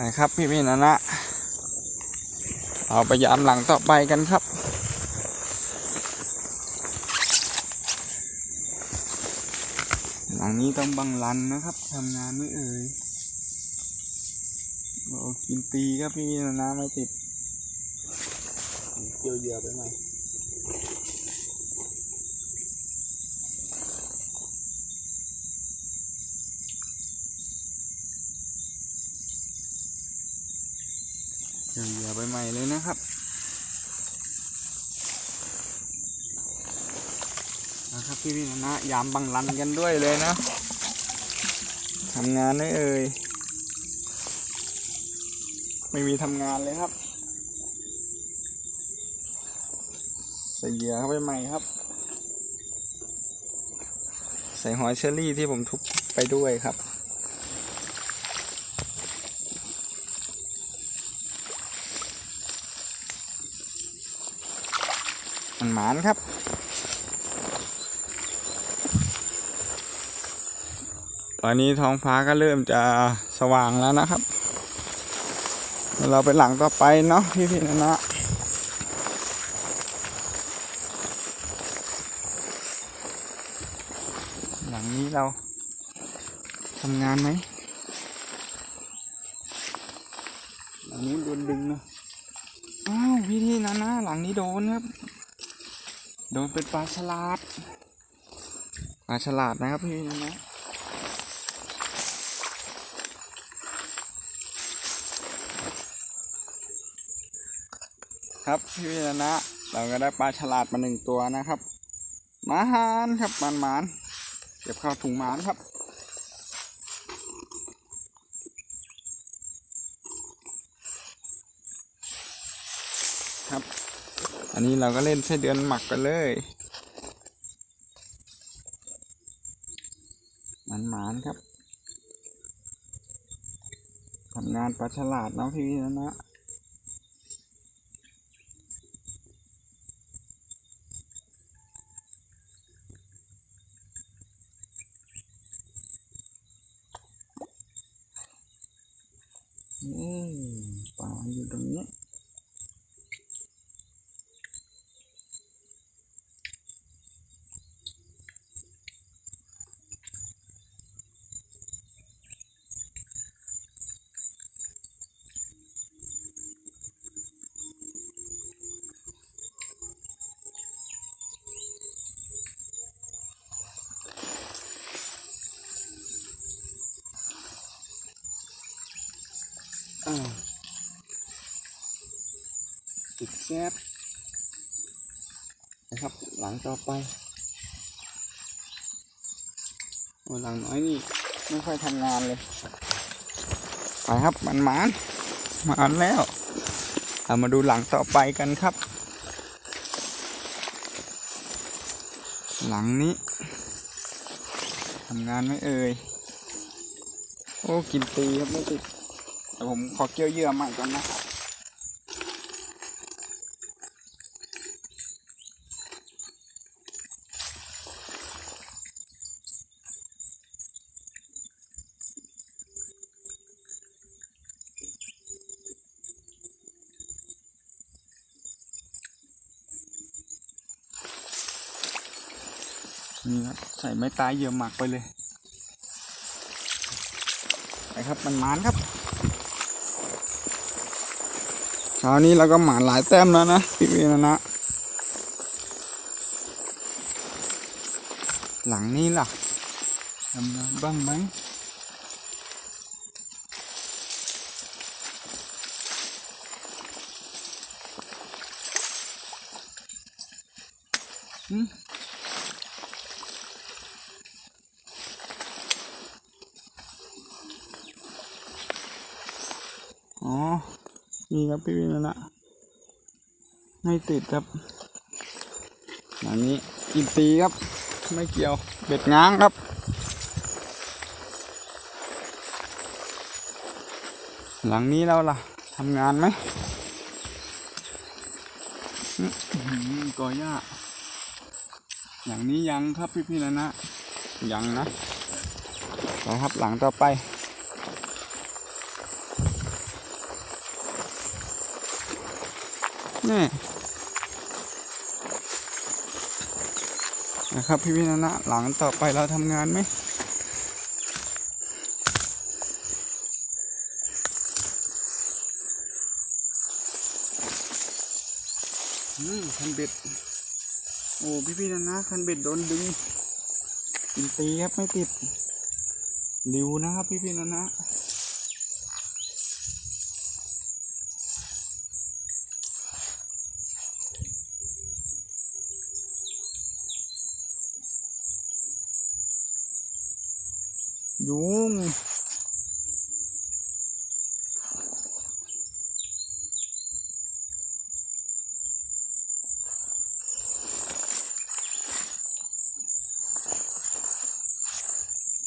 นะครับพี่พี่นะนะ เอาไปยามหลังต่อไปกันครับ หลังนี้ต้องบังรันนะครับทำงานไม่เอ่ยโอ้กินตีครับพี่พี่นะนะไม่ติดเกี่ยวเยื่อไปไหมเกี่ ยวเหยื่อไปใหม่เลยนะครับนะครับพี่พี่นะนะยามบังรันกันด้วยเลยนะทำงานได้เอ่ยไม่มีทำงานเลยครับใส่เหยื่อเข้าไปใหม่ครับ ใส่หอยเชอรี่ที่ผมทุบไปด้วยครับ มันหมานครับ ตอนนี้ท้องฟ้าก็เริ่มจะสว่างแล้วนะครับเดี๋ยวเราไปหลังต่อไปเนาะพี่พี่นะนะหลังนี้เราทำงานไหมหลังนี้โดนดึงนะอ้าวพี่พี่นะนะหลังนี้โดนครับ โดนเป็นปลาฉลาดปลาฉลาดนะครับพี่นะครับพี่วินะเราก็ได้ปลาฉลาดมาหนึ่งตัวนะครับ มาหานครับมันมานเก็บเข้าถุงมานครับ อันนี้เราก็เล่นไส้เดือนหมักกันเลยมันหมานครับทำงานปลาฉลาดเนาะพี่นะนะปลาอยู่ตรงนี้ ติดแซบนะครับ หลังต่อไปหลังน้อยนี่ไม่ค่อยทำงานเลย ไปครับมันมานมานแล้วเรามาดูหลังต่อไปกันครับ หลังนี้ทำงานไม่เอ่ย โอ้กินตีครับไม่ติด แต่ผมขอเกี่ยวเยื่อใหม่ก่อนนะครับนี่ครับใส่ไม้ตายเยื่อหมักไปเลยไปครับมันมานครับเช้านี้เราก็หมานหลายแต้มแล้วนะพี่วีนะนะ หลังนี้ล่ะทำงบ้างไหม นี่ครับพี่วินแล้วนะไม่ติดครับอันนี้กินตีครับ ไม่เกี่ยว เบ็ดง้างครับ หลังนี้เราล่ะทำงานไหมอื้อหือกอหญ้าอย่างนี้ยังครับพี่พี่แล้วนะ ยังนะไปครับหลังต่อไป นี่นะครับพี่พี่นะนะหลังต่อไปเราทำงานไหมอืมคันเบ็ด โอ้พี่พี่นะนะคันเบ็ดโดนดึงตีครับไม่ติดริวนะครับพี่พี่นะนะ ยุง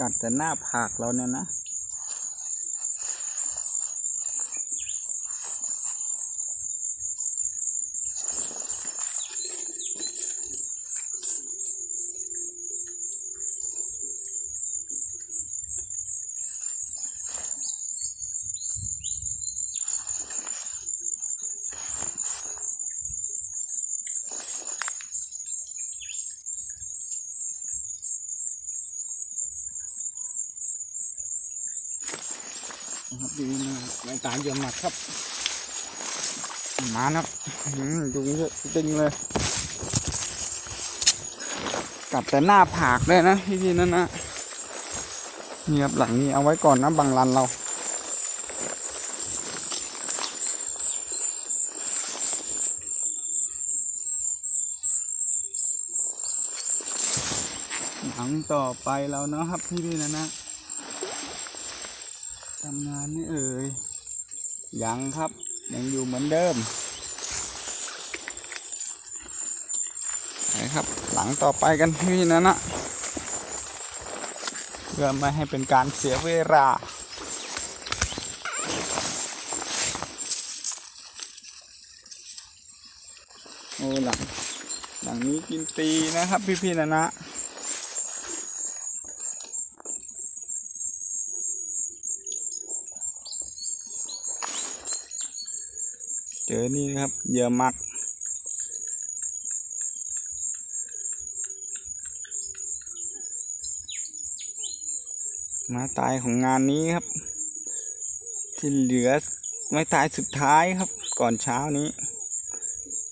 กัดแต่หน้าผากเราเนี่ยนะ ดีนะรายการเยอะมากครับมานะครับอืมยุงเยอะจริงเลยกัดแต่หน้าผากเลยนะพี่พี่นั่นนะนี่ครับหลังนี้เอาไว้ก่อนนะบังรันเราหลังต่อไปเราเนาะครับพี่พี่ๆนะนะทำงานนี่เอ่ย ยังครับ ยังอยู่เหมือนเดิมไปครับ หลังต่อไปกันพี่นะนะเพื่อไม่ให้เป็นการเสียเวลาโอ้หลังหลังนี้กินตีนะครับพี่ๆนะนะ อนี่นะครับเหยื่อมักม้ตายของงานนี้ครับ ที่เหลือไม้ตายสุดท้ายครับ ก่อนเช้านี้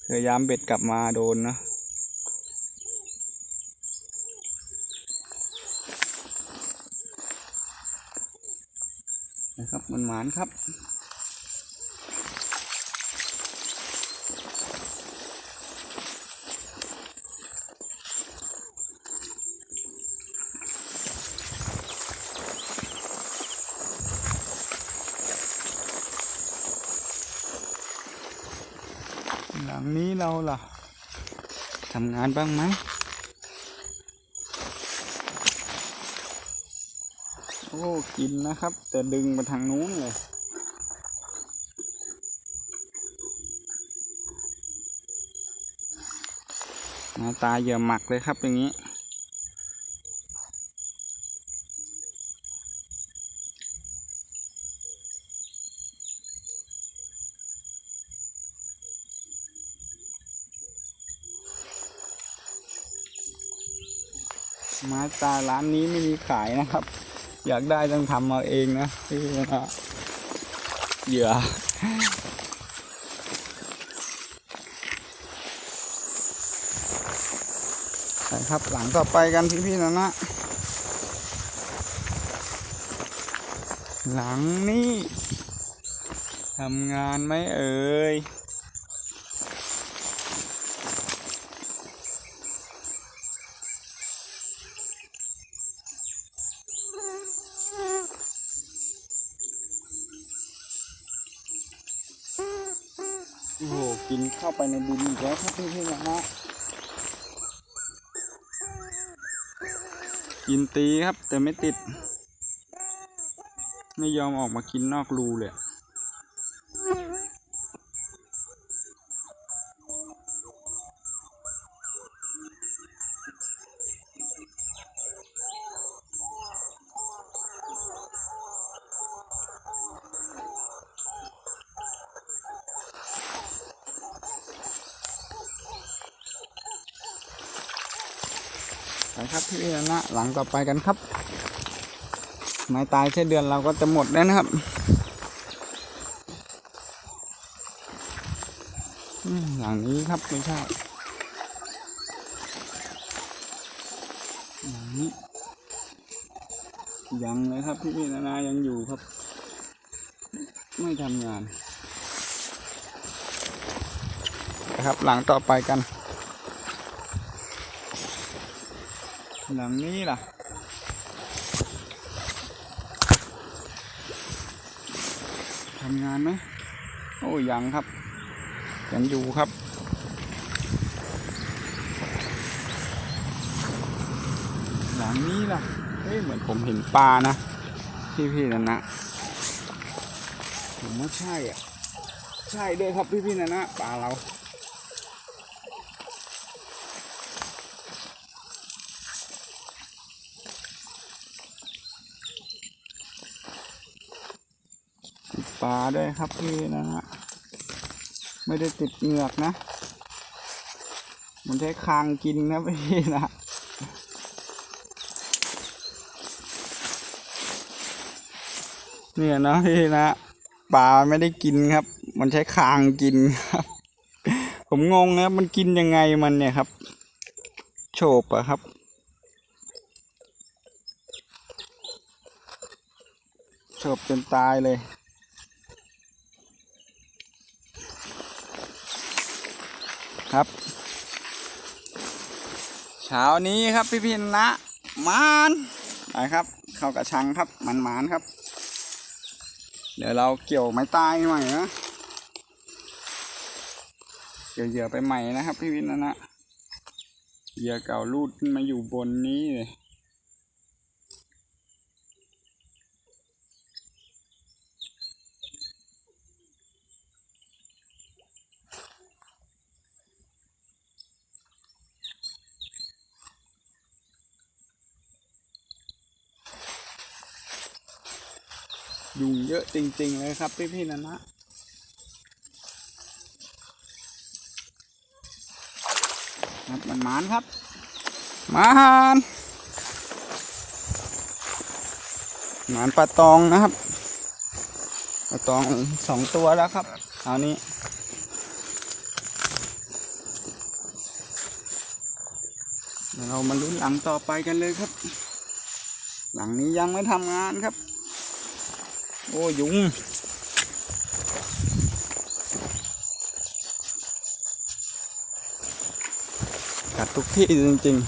พยายามเบ็ดกลับมาโดนนะนะครับมันหมานครับ หลังนี้เราล่ะทำงานบ้างไหมโอ้กินนะครับ แต่ดึงมาทางนู้นเลยหน้าตาเหยื่อหมักเลยครับอย่างนี้ ไม้ตาร้านนี้ไม่มีขายนะครับ อยากได้ต้องทำเอาเองนะที่ว่าเหยื่อไปครับหลังต่อไปกันพี่ๆนะนะหลังนี้ทำงานไหมเอ่ย โอ้โหกินเข้าไปในดินอีกแล้วครับพี่พี่นะฮะกินตีครับแต่ไม่ติด ไม่ยอมออกมากินนอกรูเลย ไปครับพี่นะหลังต่อไปกันครับ ไม้ตายเช่นเดือนเราก็จะหมดแล้วนะครับอืมหลังนี้ครับไม่ใช่หลังนี้ยังเลยครับพี่พี่นานายังอยู่ครับ ไม่ทำงาน นะครับหลังต่อไปกัน หลังนี้ล่ะ ทำงานไหม โอ้ยยังครับ ยังอยู่ครับ หลังนี้ล่ะ เฮ้ย เหมือนผมเห็นปลานะ พี่พี่นะนะ ผมว่าใช่อะ ใช่ด้วยครับพี่พี่นะนะปลาเรา ติดปลาด้วยครับพี่นะฮะไม่ได้ติดเหงือกนะ มันใช้คางกินนะพี่นะเนี่ยนะพี่นะปลาไม่ได้กินครับ มันใช้คางกินครับ ผมงงนะมันกินยังไงมันเนี่ยครับ โฉบอะครับโฉบจนตายเลย ครับ เช้านี้ครับพี่พินนะมานไปครับ เข้ากระชังครับมันมานครับ เดี๋ยวเราเกี่ยวไม้ตายใหม่นะเกี่ยวเหยื่อไปใหม่นะครับ พี่วินนะนะเหยื่อเก่ารูดขึ้นมาอยู่บนนี้เลย ยุงเยอะจริง ๆ เลยครับ พี่ๆนะนะครับมันหมานครับหมานหมานปลาตองนะครับปลาตองสองตัวแล้วครับเอานี้เรามาลุ้นหลังต่อไปกันเลยครับ หลังนี้ยังไม่ทำงานครับ โอ้ยุงกัดทุกที่จริงๆ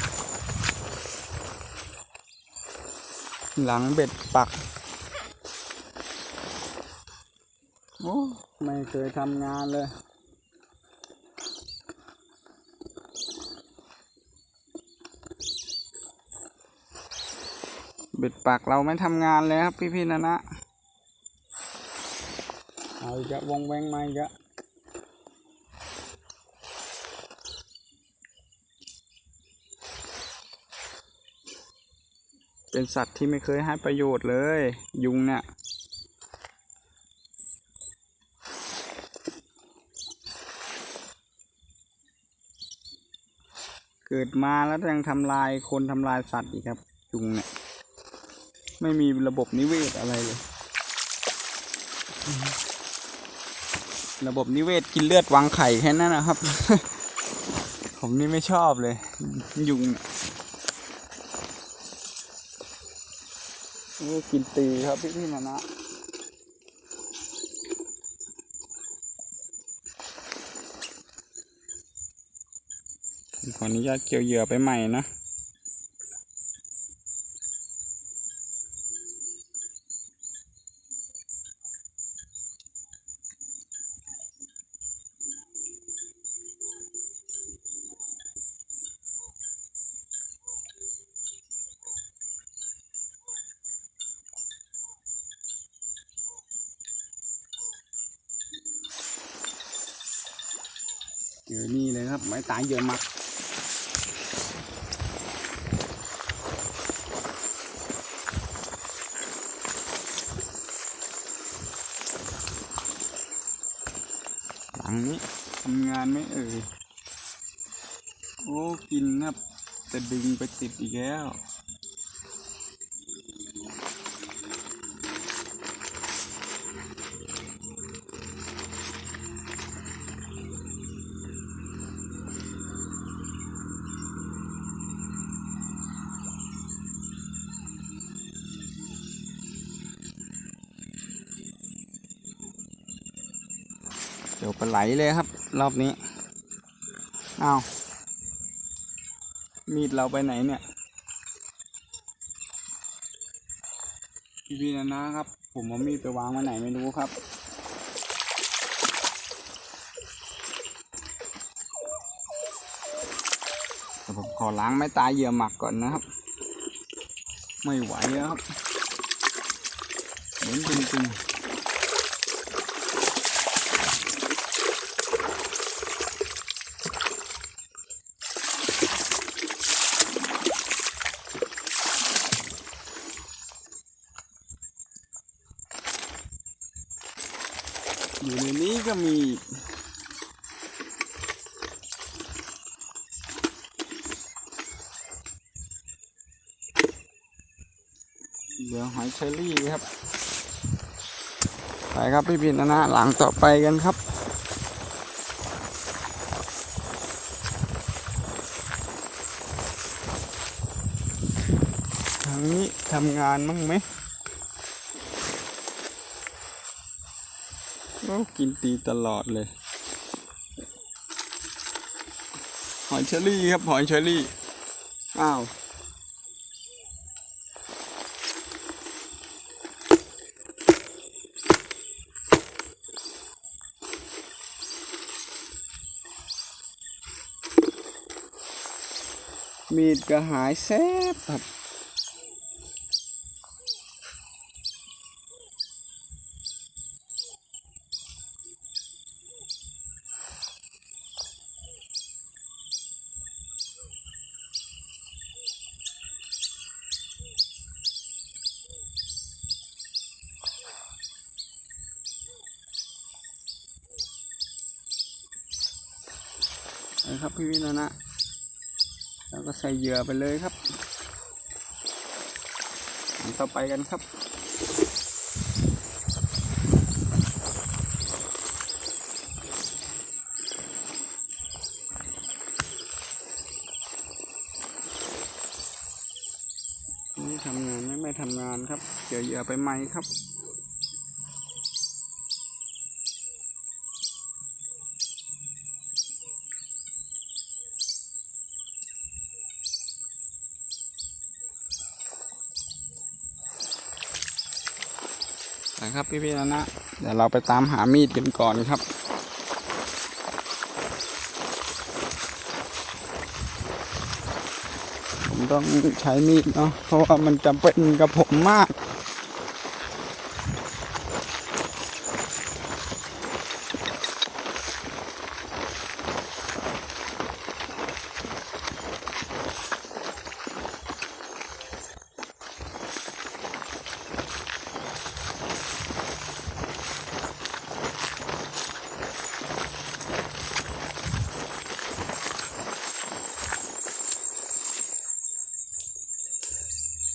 หลังเบ็ดปัก โอ้ ไม่เคยทำงานเลยเบ็ดปักเราไม่ทำงานเลยครับพี่ๆนะนะ อีกอะวงแวงมาอีกอะเป็นสัตว์ที่ไม่เคยให้ประโยชน์เลย ยุงเนี่ยเกิดมาแล้วยังทำลายคนทำลายสัตว์อีกครับ ยุงเนี่ย ไม่มีระบบนิเวศอะไรเลย ระบบนิเวศกินเลือดวางไข่แค่นั้นนะครับ ผมนี่ไม่ชอบเลย ยุงนี่กินตีครับพี่พี่ๆนะนะขออนุญาตเกี่ยวเหยื่อไปใหม่นะ จอนี่เลยครับไม้ตายเยอะมากหลังนี้ทำงานไม่เอ่ยโอ้กินครับจะดึงไปติดอีกแล้ว ดี๋ยวปลาไหลเลยครับ รอบนี้อ้าวมีดเราไปไหนเนี่ย พี่พี่นะนะครับ ผมเอามีดไปวางไว้ไหนไม่รู้ครับ แต่ผมขอล้างไม้ตายเหยื่อหมักก่อนนะครับ ไม่ไหวแล้วครับเหม็นจริงๆ อยู่ในนี้ก็ มีอีเดี๋ยวหอยเชอรี่ครับ ไปครับพี่พินนะนะหลังต่อไปกันครับ ทางนี้ทำงานมั้งไหม โอ้ กินตีตลอดเลย หอยเชอรี่ครับ หอยเชอรี่ อ้าวมีดก็หายแซบครับนะครับพี่วินานะ แล้วก็ใส่เหยื่อไปเลยครับต่อไปกันครับ นี่ทำงานไม่ไม่ทำงานครับเกยวเหยื่อไปไหมครับ นะครับพี่ๆนะนะเดี๋ยวเราไปตามหามีดกันก่อนครับ ผมต้องใช้มีดเนาะเพราะว่ามันจำเป็นกับผมมาก